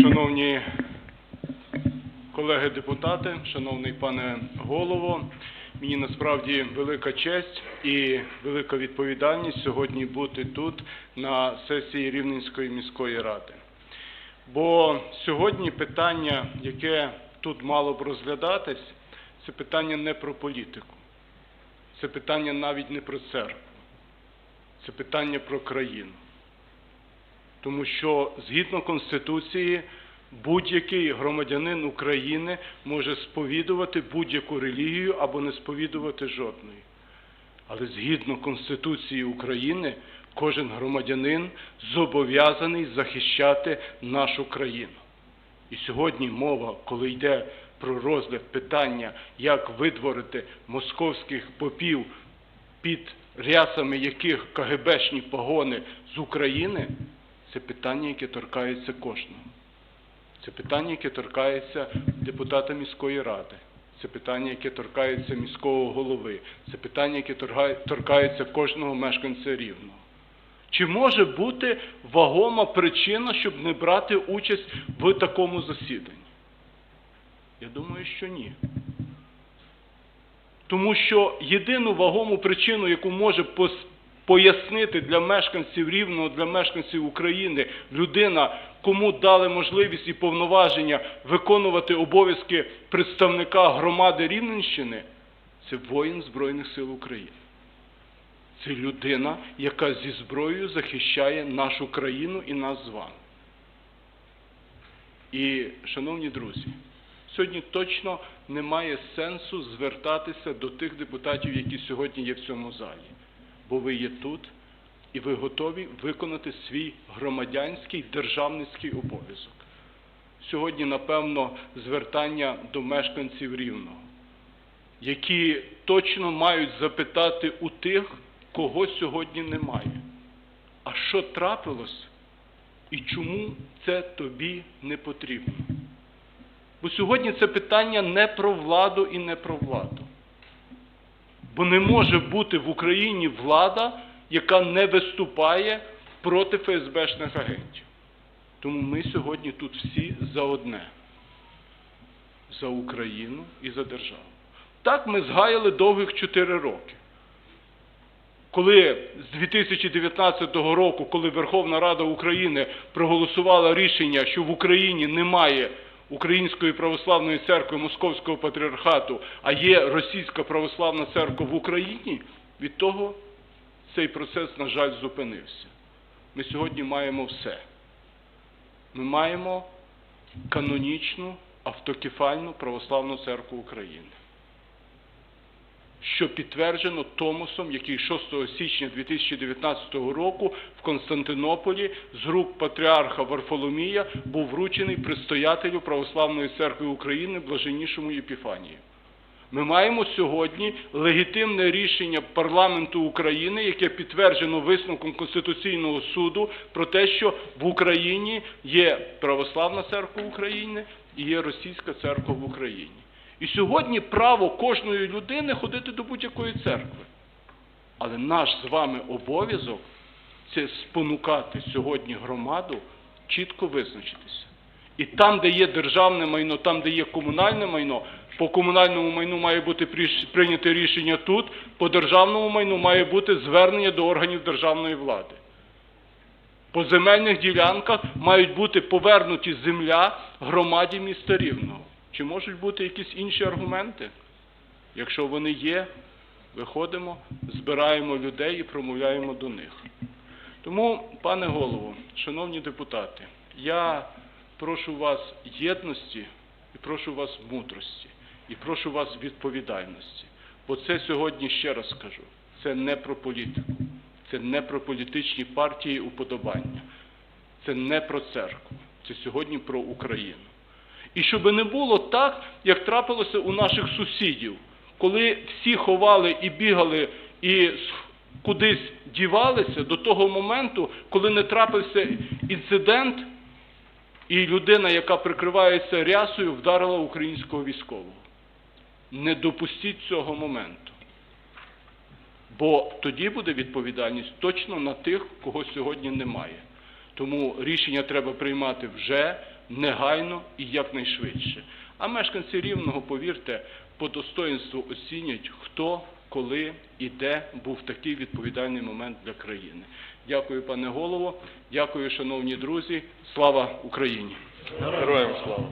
Шановні колеги-депутати, шановний пане голово, мені насправді велика честь і велика відповідальність сьогодні бути тут на сесії Рівненської міської ради. Бо сьогодні питання, яке тут мало б розглядатись, це питання не про політику, це питання навіть не про церкву, це питання про країну. Тому що згідно Конституції будь-який громадянин України може сповідувати будь-яку релігію або не сповідувати жодної. Але згідно Конституції України кожен громадянин зобов'язаний захищати нашу країну. І сьогодні мова, коли йде про розгляд питання, як видворити московських попів, під рясами яких КГБшні погони з України, це питання, яке торкається кожного. Це питання, яке торкається депутата міської ради. Це питання, яке торкається міського голови. Це питання, яке торкається кожного мешканця рівного. Чи може бути вагома причина, щоб не брати участь в такому засіданні? Я думаю, що ні. Тому що єдину вагому причину, яку може пояснити для мешканців Рівного, для мешканців України людина, кому дали можливість і повноваження виконувати обов'язки представника громади Рівненщини, це воїн Збройних сил України. Це людина, яка зі зброєю захищає нашу країну і нас з вами. І, шановні друзі, сьогодні точно немає сенсу звертатися до тих депутатів, які сьогодні є в цьому залі. Бо ви є тут і ви готові виконати свій громадянський державницький обов'язок. Сьогодні, напевно, звертання до мешканців Рівного, які точно мають запитати у тих, кого сьогодні немає. А що трапилось і чому це тобі не потрібно? Бо сьогодні це питання не про владу і не про владу. Бо не може бути в Україні влада, яка не виступає проти ФСБшних агентів. Тому ми сьогодні тут всі за одне. За Україну і за державу. Так ми згаяли довгих 4 роки. Коли з 2019 року, коли Верховна Рада України проголосувала рішення, що в Україні немає Української православної церкви Московського патріархату, а є Російська православна церква в Україні, від того цей процес, на жаль, зупинився. Ми сьогодні маємо все. Ми маємо канонічну автокефальну православну церкву України що підтверджено Томосом, який 6 січня 2019 року в Константинополі з рук патріарха Варфоломія був вручений предстоятелю Православної церкви України блаженнішому Єпіфанію. Ми маємо сьогодні легітимне рішення парламенту України, яке підтверджено висновком Конституційного суду про те, що в Україні є Православна церква України і є Російська церква в Україні. І сьогодні право кожної людини ходити до будь-якої церкви. Але наш з вами обов'язок це спонукати сьогодні громаду чітко визначитися. І там, де є державне майно, там, де є комунальне майно, по комунальному майну має бути прийняте рішення тут, по державному майну має бути звернення до органів державної влади. По земельних ділянках мають бути повернуті земля громаді міста Рівного. Чи можуть бути якісь інші аргументи? Якщо вони є, виходимо, збираємо людей і промовляємо до них. Тому, пане голово, шановні депутати, я прошу вас єдності і прошу вас мудрості, і прошу вас відповідальності. Бо це сьогодні, ще раз скажу, це не про політику, це не про політичні партії уподобання, це не про церкву, це сьогодні про Україну. І щоб не було так, як трапилося у наших сусідів, коли всі ховали і бігали і кудись дівалися до того моменту, коли не трапився інцидент, і людина, яка прикривається рясою, вдарила українського військового. Не допустіть цього моменту. Бо тоді буде відповідальність точно на тих, кого сьогодні немає. Тому рішення треба приймати вже, негайно і якнайшвидше. А мешканці Рівного, повірте, по достоинству оцінять, хто, коли і де був такий відповідальний момент для країни. Дякую, пане голово. Дякую, шановні друзі. Слава Україні! Героям слава.